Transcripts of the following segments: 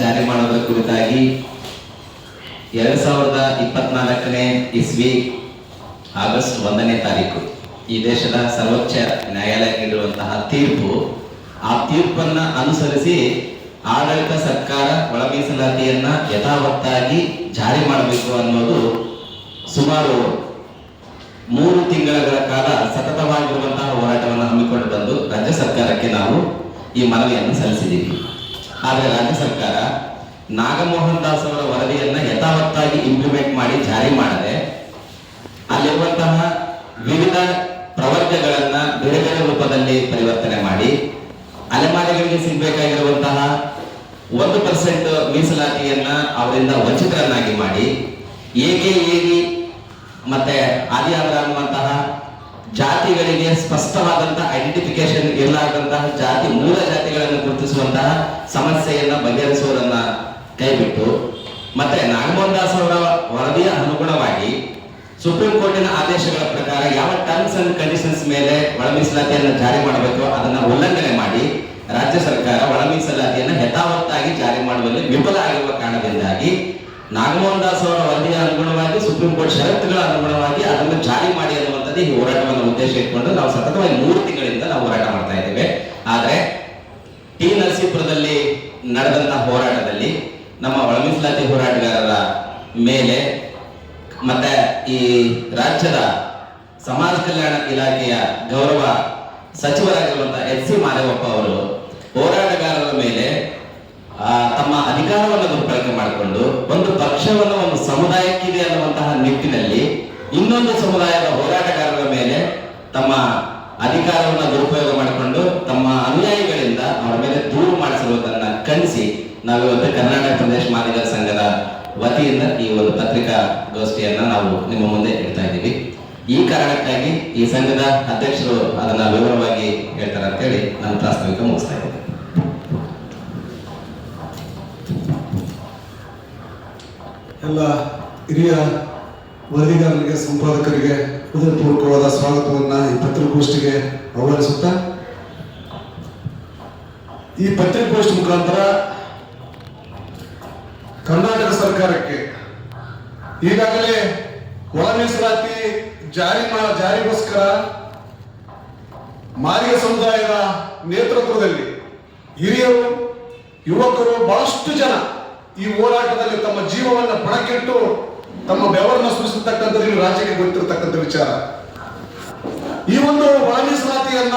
ಜಾರಿ ಮಾಡುವುದರ ಕುರಿತಾಗಿ ಎರಡ್ ಸಾವಿರದ ಇಪ್ಪತ್ನಾಲ್ಕನೇ ಇಸ್ವಿ ಆಗಸ್ಟ್ ಒಂದನೇ ತಾರೀಕು ಈ ದೇಶದ ಸರ್ವೋಚ್ಚ ನ್ಯಾಯಾಲಯ ನೀಡಿರುವಂತಹ ತೀರ್ಪು, ಆ ತೀರ್ಪನ್ನ ಅನುಸರಿಸಿ ಆಡಳಿತ ಸರ್ಕಾರ ಒಳ ಮೀಸಲಾತಿಯನ್ನ ಯಥಾವತ್ತಾಗಿ ಜಾರಿ ಮಾಡಬೇಕು ಅನ್ನೋದು ಸುಮಾರು ಮೂರು ತಿಂಗಳ ಕಾಲ ಸತತವಾಗಿರುವಂತಹ ಹೋರಾಟವನ್ನು ಹಮ್ಮಿಕೊಂಡು ಬಂದು ರಾಜ್ಯ ಸರ್ಕಾರಕ್ಕೆ ನಾವು ಈ ಮನವಿಯನ್ನು ಸಲ್ಲಿಸಿದ್ದೀವಿ. ಆದರೆ ರಾಜ್ಯ ಸರ್ಕಾರ ನಾಗಮೋಹನ್ ದಾಸ್ ಅವರ ವರದಿಯನ್ನ ಯಥಾವತ್ತಾಗಿ ಇಂಪ್ಲಿಮೆಂಟ್ ಮಾಡಿ ಜಾರಿ ಮಾಡದೆ, ಅಲ್ಲಿರುವಂತಹ ವಿವಿಧ ಪ್ರವರ್ಗಗಳನ್ನ ಬೇರೆ ಬೇರೆ ರೂಪದಲ್ಲಿ ಪರಿವರ್ತನೆ ಮಾಡಿ, ಅಲೆಮಾರಿಗಳಿಗೆ ಸಿಗಬೇಕಾಗಿರುವಂತಹ ಒಂದು ಪರ್ಸೆಂಟ್ ಮೀಸಲಾತಿಯನ್ನ ಅವರಿಂದ ವಂಚಿತರನ್ನಾಗಿ ಮಾಡಿ, ಏಕೆ ಏಗಿ ಮತ್ತೆ ಆದಿಯಾದ್ರ ಅನ್ನುವಂತಹ ಜಾತಿಗಳಿಗೆ ಸ್ಪಷ್ಟವಾದಂತಹ ಐಡೆಂಟಿಫಿಕೇಶನ್ ಇರಲಾರ್ದಂತಹ ಜಾತಿ, ಮೂಲ ಜಾತಿಗಳನ್ನು ಗುರುತಿಸುವಂತಹ ಸಮಸ್ಯೆಯನ್ನ ಬಗೆಹರಿಸುವುದನ್ನ ಕೈಬಿಟ್ಟು, ಮತ್ತೆ ನಾಗಮೋಹನ್ ದಾಸ್ ಅವರ ವರದಿಯ ಅನುಗುಣವಾಗಿ ಸುಪ್ರೀಂ ಕೋರ್ಟಿನ ಆದೇಶಗಳ ಪ್ರಕಾರ ಯಾವ ಟರ್ಮ್ಸ್ ಅಂಡ್ ಕಂಡೀಷನ್ಸ್ ಮೇಲೆ ಒಳ ಮೀಸಲಾತಿಯನ್ನು ಜಾರಿ ಮಾಡಬೇಕು ಅದನ್ನ ಉಲ್ಲಂಘನೆ ಮಾಡಿ ರಾಜ್ಯ ಸರ್ಕಾರ ಒಳ ಮೀಸಲಾತಿಯನ್ನು ಯಥಾವತ್ತಾಗಿ ಜಾರಿ ಮಾಡುವಲ್ಲಿ ವಿಫಲ ಆಗಿರುವ ಕಾರಣದಿಂದಾಗಿ ನಾಗಮೋಹನ್ ದಾಸ್ ಅವರ ವರದಿಯ ಅನುಗುಣವಾಗಿ, ಸುಪ್ರೀಂ ಕೋರ್ಟ್ ಷರತ್ತುಗಳ ಅನುಗುಣವಾಗಿ ಅದನ್ನು ಜಾರಿ ಮಾಡಿ ಅನ್ನುವಂಥದ್ದು ಈ ಹೋರಾಟವನ್ನು ಉದ್ದೇಶ ಇಟ್ಕೊಂಡು ನಾವು ಸತತವಾಗಿ ಮೂರು ತಿಂಗಳಿಂದ ನಾವು ಹೋರಾಟ ಮಾಡ್ತಾ ಇದ್ದೇವೆ. ಆದರೆ ಟಿ ನರಸೀಪುರದಲ್ಲಿ ನಡೆದಂತಹ ಹೋರಾಟದಲ್ಲಿ ನಮ್ಮ ಒಳಮೀಸಲಾತಿ ಹೋರಾಟಗಾರರ ಮೇಲೆ ಮತ್ತೆ ಈ ರಾಜ್ಯದ ಸಮಾಜ ಕಲ್ಯಾಣ ಇಲಾಖೆಯ ಗೌರವ ಸಚಿವರಾಗಿರುವಂತಹ ಎಚ್ ಸಿ ಮಾದೇವಪ್ಪ ಅವರು ಹೋರಾಟಗಾರರ ಮೇಲೆ ಆ, ತಮ್ಮ ಅಧಿಕಾರವನ್ನು ದುರ್ಬಳಕೆ ಮಾಡಿಕೊಂಡು ಒಂದು ಪಕ್ಷವನ್ನು ಒಂದು ಸಮುದಾಯಕ್ಕಿದೆ ಅನ್ನುವಂತಹ ನಿಟ್ಟಿನಲ್ಲಿ ಇನ್ನೊಂದು ಸಮುದಾಯದ ಹೋರಾಟಗಾರರ ಮೇಲೆ ತಮ್ಮ ಅಧಿಕಾರವನ್ನು ದುರುಪಯೋಗ ಮಾಡಿಕೊಂಡು ತಮ್ಮ ಅನುಯಾಯಿಗಳಿಂದ ಅವರ ಮೇಲೆ ದೂರು ಮಾಡಿಸಿರುವುದನ್ನ ಖಂಡಿಸಿ ನಾವಿವತ್ತು ಕರ್ನಾಟಕ ಪ್ರದೇಶ ಮಾದಿಗರ ಸಂಘದ ವತಿಯಿಂದ ಈ ಒಂದು ಪತ್ರಿಕಾ ಗೋಷ್ಠಿಯನ್ನ ನಾವು ನಿಮ್ಮ ಮುಂದೆ ಇಡ್ತಾ ಇದ್ದೀವಿ. ಈ ಕಾರಣಕ್ಕಾಗಿ ಈ ಸಂಘದ ಅಧ್ಯಕ್ಷರು ಅದನ್ನ ವಿವರವಾಗಿ ಹೇಳ್ತಾರೆ ಅಂತೇಳಿ ನಾನು ಪ್ರಾಸ್ತಾವಿಕ ಮುಗಿಸ್ತಾ ಇದ್ದೀನಿ. ಎಲ್ಲ ಹಿರಿಯ ವರದಿಗಾರರಿಗೆ, ಸಂಪಾದಕರಿಗೆ ಹೃದಯಪೂರ್ವಕವಾದ ಸ್ವಾಗತವನ್ನು ಈ ಪತ್ರಿಕೋಷ್ಠಿಗೆ ಆಹ್ವಾನಿಸುತ್ತಾ, ಈ ಪತ್ರಿಕೋಷ್ಠಿ ಮುಖಾಂತರ ಕರ್ನಾಟಕ ಸರ್ಕಾರಕ್ಕೆ ಈಗಾಗಲೇ ಒಳ ಮೀಸಲಾತಿ ಜಾರಿ ಜಾರಿಗೋಸ್ಕರ ಮಾದಿಗ ಸಮುದಾಯದ ನೇತೃತ್ವದಲ್ಲಿ ಹಿರಿಯರು, ಯುವಕರು ಬಹಳಷ್ಟು ಜನ ಈ ಹೋರಾಟದಲ್ಲಿ ತಮ್ಮ ಜೀವವನ್ನು ಪಣಕ್ಕಿಟ್ಟು ತಮ್ಮ ಬೆವರನ್ನು ಸೃಷ್ಟಿಸತಕ್ಕಂಥದ್ದು ನೀವು ರಾಜ್ಯಕ್ಕೆ ಗೊತ್ತಿರತಕ್ಕಂಥ ವಿಚಾರ. ಈ ಒಂದು ಒಳ ಮೀಸಲಾತಿಯನ್ನ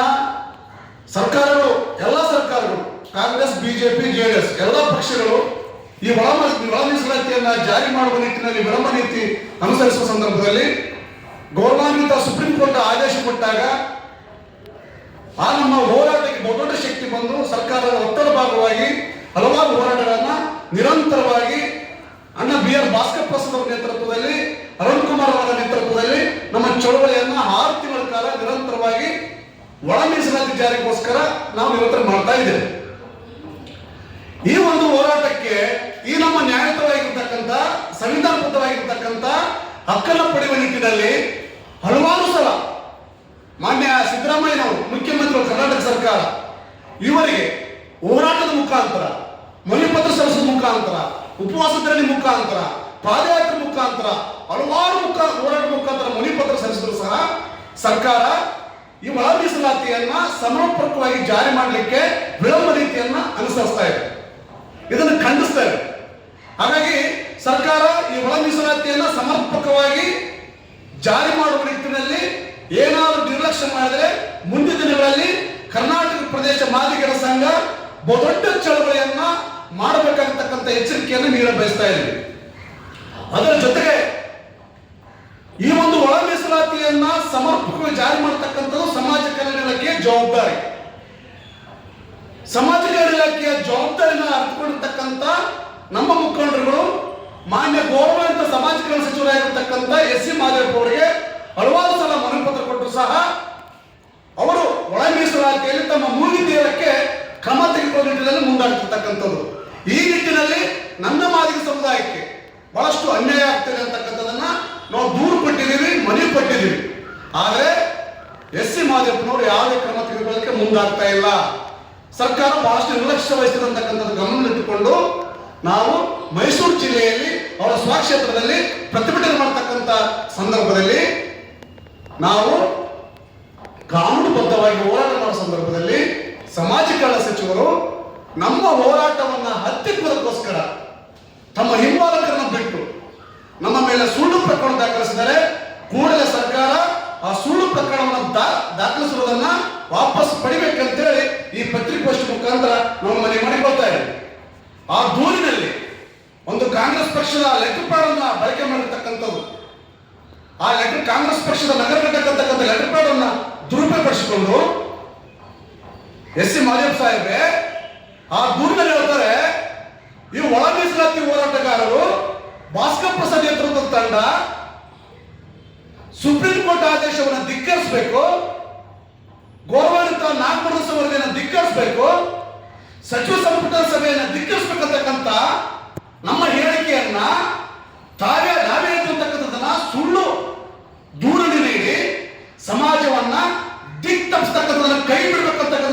ಸರ್ಕಾರಗಳು, ಎಲ್ಲ ಸರ್ಕಾರಗಳು, ಕಾಂಗ್ರೆಸ್, ಬಿಜೆಪಿ ಜೆಡಿಎಸ್ ಎಲ್ಲ ಪಕ್ಷಗಳು ಈ ಒಳ ಮೀ- ಒಳ ಮೀಸಲಾತಿಯನ್ನ ಜಾರಿ ಮಾಡುವ ನಿಟ್ಟಿನಲ್ಲಿ ವಿಳಂಬ ನೀತಿ ಅನುಸರಿಸುವ ಸಂದರ್ಭದಲ್ಲಿ ಗೌರವಾನ್ವಿತ ಸುಪ್ರೀಂ ಕೋರ್ಟ್ ಆದೇಶ ಕೊಟ್ಟಾಗ ಆ ನಮ್ಮ ಹೋರಾಟಕ್ಕೆ ಬಹುದೊಡ್ಡ ಶಕ್ತಿ ಬಂದು ಸರ್ಕಾರದ ಒತ್ತಡ ಭಾಗವಾಗಿ ಹಲವಾರು ಹೋರಾಟಗಳನ್ನ ನಿರಂತರವಾಗಿ ಅಣ್ಣ ಬಿ ಆರ್ ಭಾಸ್ಕರ್ ಪ್ರಸಾದ್ ಅವರ ನೇತೃತ್ವದಲ್ಲಿ, ಅರುಣ್ ಕುಮಾರ್ ಅವರ ನೇತೃತ್ವದಲ್ಲಿ ನಮ್ಮ ಚಳವಳಿಯನ್ನ ಆರು ತಿಂಗಳ ಕಾಲ ನಿರಂತರವಾಗಿ ಒಳ ಮೀಸಲಾತಿ ಜಾರಿಗೋಸ್ಕರ ನಾವು ನಿರಂತರ ಮಾಡ್ತಾ ಇದ್ದೇವೆ. ಈ ಒಂದು ಹೋರಾಟಕ್ಕೆ ಈ ನಮ್ಮ ನ್ಯಾಯಯುತವಾಗಿರ್ತಕ್ಕಂಥ, ಸಂವಿಧಾನಬದ್ಧವಾಗಿರ್ತಕ್ಕಂಥ ಹಕ್ಕನ್ನು ಪಡೆಯುವ ನಿಟ್ಟಿನಲ್ಲಿ ಹಲವಾರು ಸಲ ಮಾನ್ಯ ಸಿದ್ದರಾಮಯ್ಯನವರು ಮುಖ್ಯಮಂತ್ರಿಗಳು ಕರ್ನಾಟಕ ಸರ್ಕಾರ ಇವರಿಗೆ ಹೋರಾಟದ ಮುಖಾಂತರ ಮನವಿಪತ್ರ ಸಲ್ಲಿಸುವ ಮುಖಾಂತರ ಉಪವಾಸ ಧರಣಿ ಮುಖಾಂತರ, ಪಾದಯಾತ್ರೆ ಮುಖಾಂತರ, ಹಲವಾರು ಮುಖ ಹೋರಾಟ ಮುಖಾಂತರ ಮನವಿಪತ್ರ ಸಲ್ಲಿಸಿದ್ರು ಸಹ ಸರ್ಕಾರ ಈ ಒಳ ಮೀಸಲಾತಿಯನ್ನ ಸಮರ್ಪಕವಾಗಿ ಜಾರಿ ಮಾಡಲಿಕ್ಕೆ ವಿಳಂಬ ರೀತಿಯನ್ನ ಅನುಸರಿಸ್ತಾ ಇದೆ. ಇದನ್ನು ಖಂಡಿಸ್ತಾ ಇದೆ. ಹಾಗಾಗಿ ಸರ್ಕಾರ ಈ ಒಳ ಮೀಸಲಾತಿಯನ್ನ ಸಮರ್ಪಕವಾಗಿ ಜಾರಿ ಮಾಡುವ ನಿಟ್ಟಿನಲ್ಲಿ ಏನಾದರೂ ನಿರ್ಲಕ್ಷ್ಯ ಮಾಡಿದರೆ ಮುಂದಿನ ದಿನಗಳಲ್ಲಿ ಕರ್ನಾಟಕ ಪ್ರದೇಶ ಮಾದಿಗರ ಸಂಘ ಬಹುದೊಡ್ಡ ಚಳವಳಿಯನ್ನ ಮಾಡಬೇಕಾಗತಕ್ಕಂಥ ಎಚ್ಚರಿಕೆಯನ್ನು ನೀಡ ಬಯಸ್ತಾ ಇದ್ವಿ. ಅದರ ಜೊತೆಗೆ ಈ ಒಂದು ಒಳ ಮೀಸಲಾತಿಯನ್ನ ಸಮರ್ಪಕವಾಗಿ ಜಾರಿ ಮಾಡತಕ್ಕಂಥದ್ದು ಸಮಾಜ ಕಲ್ಯಾಣ ಇಲಾಖೆಯ ಜವಾಬ್ದಾರಿ. ಸಮಾಜ ಕಲ್ಯಾಣ ಇಲಾಖೆಯ ಜವಾಬ್ದಾರಿನ ಅರ್ಥಕೊಂಡಿರ್ತಕ್ಕಂಥ ನಮ್ಮ ಮುಖಂಡರುಗಳು, ಮಾನ್ಯ ಗೌರವಾನ್ವಿತ ಸಮಾಜ ಕಲ್ಯಾಣ ಸಚಿವರಾಗಿರ್ತಕ್ಕಂಥ ಎಸ್ ಸಿ ಮಾದೇವಪ್ಪ ಅವರಿಗೆ ಹಲವಾರು ಸಲ ಮನವಿ ಪತ್ರ ಕೊಟ್ಟರು ಸಹ. ಅವರು ಒಳ ಮೀಸಲಾತಿಯಲ್ಲಿ ತಮ್ಮ ಮೂಗಿದ್ದೀರಕ್ಕೆ ಕ್ರಮ ತೆಗೆದುಕೊಳ್ಳುವ ನಿಟ್ಟಿನಲ್ಲಿ ಈ ನಿಟ್ಟಿನಲ್ಲಿ ನನ್ನ ಮಾದಿಗ ಸಮುದಾಯಕ್ಕೆ ಬಹಳಷ್ಟು ಅನ್ಯಾಯ ಆಗ್ತದೆ ಅಂತಕ್ಕಂಥದನ್ನ ನಾವು ದೂರು ಕೊಟ್ಟಿದ್ದೀವಿ ಮನವಿ ಕೊಟ್ಟಿದ್ದೀವಿ ಆದರೆ ಎಸ್ ಸಿ ಮಾದೇಪ್ಪನವರು ಯಾವುದೇ ಕ್ರಮ ತೆಗೆದುಕೊಳ್ಳಕ್ಕೆ ಮುಂದಾಗ್ತಾ ಇಲ್ಲ. ಸರ್ಕಾರ ಬಹಳಷ್ಟು ನಿರ್ಲಕ್ಷ್ಯ ವಹಿಸಿದಂತಕ್ಕಂಥದ್ದು ಗಮನದಲ್ಲಿಟ್ಟುಕೊಂಡು ನಾವು ಮೈಸೂರು ಜಿಲ್ಲೆಯಲ್ಲಿ ಅವರ ಸ್ವಕ್ಷೇತ್ರದಲ್ಲಿ ಪ್ರತಿಭಟನೆ ಮಾಡತಕ್ಕಂಥ ಸಂದರ್ಭದಲ್ಲಿ ನಾವು ಕಾನೂನುಬದ್ಧವಾಗಿ ಹೋರಾಟ ಮಾಡುವ ಸಂದರ್ಭದಲ್ಲಿ ಸಮಾಜ ಕಲ್ಯಾಣ ಸಚಿವರು ನಮ್ಮ ಹೋರಾಟವನ್ನ ಹತ್ತಿಕ್ಕುವುದಕ್ಕೋಸ್ಕರ ತಮ್ಮ ಹಿಂಬಾಲಕರನ್ನು ಬಿಟ್ಟು ನಮ್ಮ ಮೇಲೆ ಸುಳ್ಳು ಪ್ರಕರಣ ದಾಖಲಿಸಿದರೆ ಕೂಡಲೇ ಸರ್ಕಾರ ಆ ಸುಳ್ಳು ಪ್ರಕರಣವನ್ನು ದಾಖಲಿಸುವುದನ್ನು ವಾಪಸ್ ಪಡಿಬೇಕಂತೇಳಿ ಈ ಪತ್ರಿಕೋಷ್ಠಿ ಮುಖಾಂತರ ನಾವು ಮನೆ ಮಾಡಿಕೊಳ್ತಾ ಇದ್ದೀವಿ ಆ ದೂರಿನಲ್ಲಿ ಒಂದು ಕಾಂಗ್ರೆಸ್ ಪಕ್ಷದ ಲೆಟರ್ ಪ್ಯಾಡ್ ಅನ್ನ ಬಳಕೆ ಮಾಡಿರ್ತಕ್ಕಂಥದ್ದು ಆ ಲೆಟರ್, ಕಾಂಗ್ರೆಸ್ ಪಕ್ಷದ ನಗರ ಕಟ್ಟತಕ್ಕಂಥ ಅಂತಕ್ಕಂಥ ಲೆಟರ್ ಪ್ಯಾಡ್ ಅನ್ನ ದುರುಪಯೋಗಪಡಿಸಿಕೊಂಡು ಎಸ್ ಸಿ ಮಾದೇವ್ ಸಾಹೇಬ್ರೆ ಆ ದೂರದಲ್ಲಿ ಹೇಳ್ತಾರೆ, ಈ ಒಳ ಮೀಸಲಾತಿ ಹೋರಾಟಗಾರರು ಭಾಸ್ಕರ್ ಪ್ರಸಾದ್ ನೇತೃತ್ವದ ತಂಡ ಸುಪ್ರೀಂ ಕೋರ್ಟ್ ಆದೇಶವನ್ನು ಧಿಕ್ಕರಿಸಬೇಕು ಗೌರವಾನ್ವಿತ ನಾಲ್ಕು ವರದಿಯನ್ನು ಧಿಕ್ಕರಿಸಬೇಕು, ಸಚಿವ ಸಂಪುಟ ಸಭೆಯನ್ನು ಧಿಕ್ಕರಿಸಬೇಕಂತಕ್ಕಂಥ ನಮ್ಮ ಹೇಳಿಕೆಯನ್ನ ತಾವೇ ನಾವೇ ಹೇಳ್ತಿರ್ತಕ್ಕಂಥದ್ದನ್ನ ಸುಳ್ಳು ದೂರ ನೀಡಿ ಸಮಾಜವನ್ನ ದಿಕ್ ತಪ್ಪಿಸ್ತಕ್ಕಂಥದ್ದನ್ನ ಕೈ ಬಿಡಬೇಕು